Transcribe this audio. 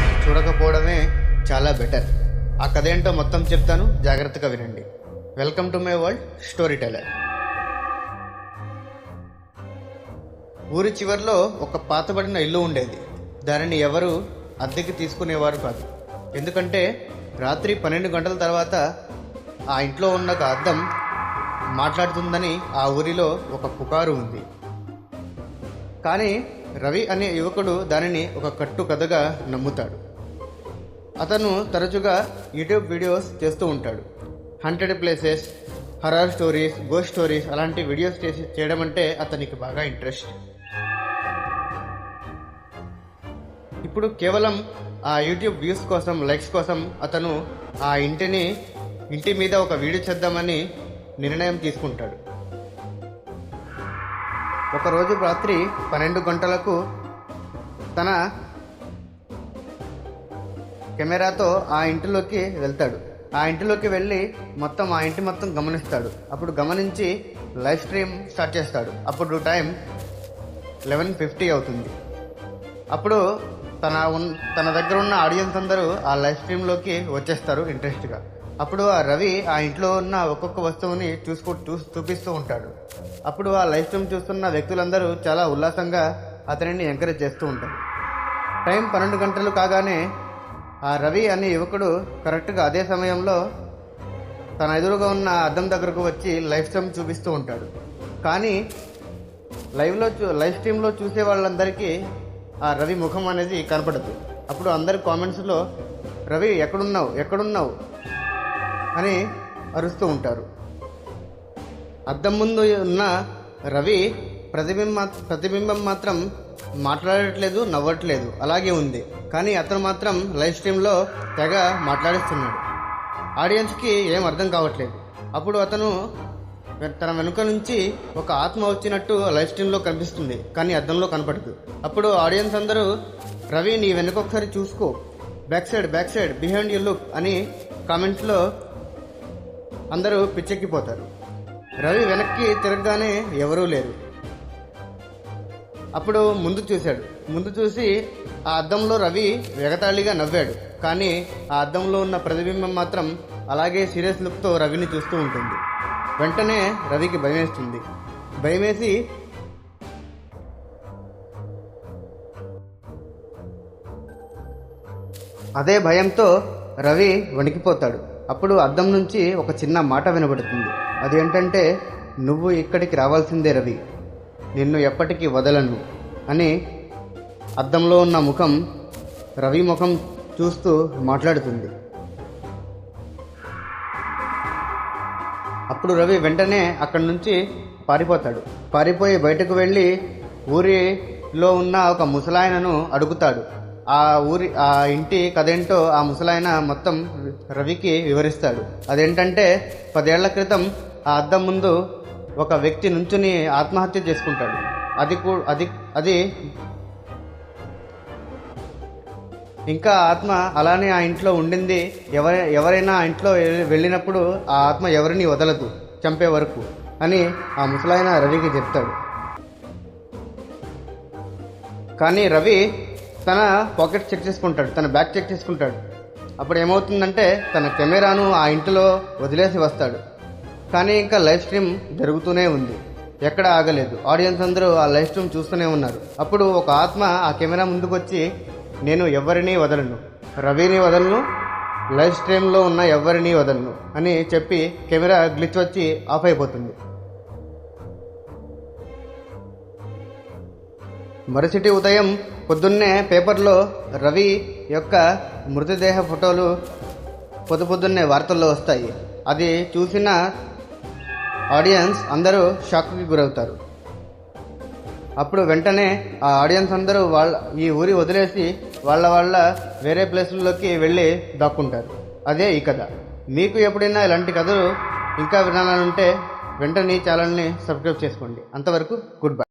చూడకపోవడమే చాలా బెటర్. ఆ కథ ఏంటో మొత్తం చెప్తాను. జాగ్రత్తగా వినండి. Welcome to my world story teller ఊరి చివరిలో ఒక పాతబడిన ఇల్లు ఉండేది. దానిని ఎవరు అద్దెకి తీసుకునేవారు కాదు. ఎందుకంటే రాత్రి పన్నెండు గంటల తర్వాత ఆ ఇంట్లో ఉన్న ఒక అద్దం మాట్లాడుతుందని ఆ ఊరిలో ఒక పుకారు ఉంది. కానీ రవి అనే యువకుడు దానిని ఒక కట్టు కథగా నమ్ముతాడు. అతను తరచుగా యూట్యూబ్ వీడియోస్ చేస్తూ ఉంటాడు. Hundred places horror stories go stories అలాంటి వీడియోస్ చేసి చేయడం అంటే అతనికి బాగా ఇంట్రెస్ట్ ఇప్పుడు కేవలం ఆ యూట్యూబ్ వ్యూస్ కోసం లైక్స్ కోసం అతను ఆ ఇంటిని ఇంటి మీద ఒక వీడియో చేద్దామని నిర్ణయం తీసుకుంటాడు. ఒకరోజు రాత్రి పన్నెండు గంటలకు తన కెమెరాతో ఆ ఇంటిలోకి వెళ్తాడు. ఆ ఇంటిలోకి వెళ్ళి మొత్తం ఆ ఇంటి మొత్తం గమనిస్తాడు. అప్పుడు గమనించి లైవ్ స్ట్రీమ్ స్టార్ట్ చేస్తాడు. అప్పుడు టైం లెవెన్ ఫిఫ్టీ అవుతుంది. అప్పుడు తన ఉన్ తన దగ్గర ఉన్న ఆడియన్స్ అందరూ ఆ లైవ్ స్ట్రీమ్లోకి వచ్చేస్తారు ఇంట్రెస్ట్గా. అప్పుడు ఆ రవి ఆ ఇంట్లో ఉన్న ఒక్కొక్క వస్తువుని చూసుకో చూ చూపిస్తూ ఉంటాడు. అప్పుడు ఆ లైఫ్ స్ట్రీమ్ చూస్తున్న వ్యక్తులందరూ చాలా ఉల్లాసంగా అతనిని ఎంకరేజ్ చేస్తూ ఉంటారు. టైం పన్నెండు గంటలు కాగానే ఆ రవి అనే యువకుడు కరెక్ట్గా అదే సమయంలో తన ఎదురుగా ఉన్న అద్దం దగ్గరకు వచ్చి లైవ్ స్ట్రీమ్ చూపిస్తూ ఉంటాడు. కానీ లైవ్లో చూ లైవ్ స్ట్రీమ్లో చూసే వాళ్ళందరికీ ఆ రవి ముఖం అనేది కనపడదు. అప్పుడు అందరి కామెంట్స్లో రవి ఎక్కడున్నావు? ఎక్కడున్నావు? అని అరుస్తూ ఉంటారు. అద్దం ముందు ఉన్న రవి ప్రతిబింబ ప్రతిబింబం మాత్రం మాట్లాడట్లేదు నవ్వట్లేదు. అలాగే ఉంది. కానీ అతను మాత్రం లైవ్ స్ట్రీమ్లో తెగ మాట్లాడిస్తున్నాడు. ఆడియన్స్కి ఏం అర్థం కావట్లేదు. అప్పుడు అతను తన వెనుక నుంచి ఒక ఆత్మ వచ్చినట్టు లైవ్ స్ట్రీమ్లో కనిపిస్తుంది. కానీ అద్దంలో కనపడదు. అప్పుడు ఆడియన్స్ అందరూ రవి నీ వెనుక ఒకసారి చూసుకో. Back side back side behind you look అని కామెంట్స్లో అందరూ పిచ్చెక్కిపోతారు. రవి వెనక్కి తిరగగానే ఎవరూ లేరు. అప్పుడు ముందు చూశాడు. ముందు చూసి ఆ అద్దంలో రవి వెగతాళిగా నవ్వాడు. కానీ ఆ అద్దంలో ఉన్న ప్రతిబింబం మాత్రం అలాగే సీరియస్ లుక్తో రవిని చూస్తూ ఉంటుంది. వెంటనే రవికి భయమేస్తుంది. భయమేసి అదే భయంతో రవి వణికిపోతాడు. అప్పుడు అద్దం నుంచి ఒక చిన్న మాట వినబడుతుంది. అదేంటంటే నువ్వు ఇక్కడికి రావాల్సిందే రవి. నిన్ను ఎప్పటికీ వదలను. అని అద్దంలో ఉన్న ముఖం రవి ముఖం చూస్తూ మాట్లాడుతుంది. అప్పుడు రవి వెంటనే అక్కడి నుంచి పారిపోతాడు. పారిపోయి బయటకు వెళ్ళి ఊరిలో ఉన్న ఒక ముసలాయనను అడుగుతాడు. ఆ ఊరి ఆ ఇంటి కథేంటో ఆ ముసలాయన మొత్తం రవికి వివరిస్తాడు. అదేంటంటే పదేళ్ళ క్రితం ఆ అద్దం ముందు ఒక వ్యక్తి నుంచుని ఆత్మహత్య చేసుకుంటాడు. అది కూ అది అది ఇంకా ఆత్మ అలానే ఆ ఇంట్లో ఉండింది. ఎవర ఎవరైనా ఆ ఇంట్లో వెళ్ళినప్పుడు ఆ ఆత్మ ఎవరిని వదలదు చంపే వరకు అని ఆ ముసలాయన రవికి చెప్తాడు. కానీ రవి తన పాకెట్ చెక్ చేసుకుంటాడు తన బ్యాగ్ చెక్ చేసుకుంటాడు. అప్పుడు ఏమవుతుందంటే తన కెమెరాను ఆ ఇంటిలో వదిలేసి వస్తాడు. కానీ ఇంకా లైవ్ స్ట్రీమ్ జరుగుతూనే ఉంది. ఎక్కడ ఆగలేదు. ఆడియన్స్ అందరూ ఆ లైవ్ స్ట్రీమ్ చూస్తూనే ఉన్నారు. అప్పుడు ఒక ఆత్మ ఆ కెమెరా ముందుకు వచ్చి నేను ఎవరిని వదలను? రవిని వదలను? లైవ్ స్ట్రీమ్లో ఉన్న ఎవరిని వదలను? అని చెప్పి కెమెరా గ్లిచ్ వచ్చి ఆఫ్ అయిపోతుంది. మరుసటి ఉదయం పొద్దున్నే పేపర్లో రవి యొక్క మృతదేహ ఫోటోలు పొద్దు పొద్దున్నే వార్తల్లో వస్తాయి. అది చూసిన ఆడియన్స్ అందరూ షాక్కి గురవుతారు. అప్పుడు వెంటనే ఆ ఆడియన్స్ అందరూ వాళ్ళ ఈ ఊరి వదిలేసి వాళ్ళ వాళ్ళ వేరే ప్లేసుల్లోకి వెళ్ళి దాక్కుంటారు. అదే ఈ కథ. మీకు ఎప్పుడైనా ఇలాంటి కథలు ఇంకా వినాలనుంటే వెంటనే ఈ ఛానల్ని సబ్స్క్రైబ్ చేసుకోండి. అంతవరకు గుడ్ బై.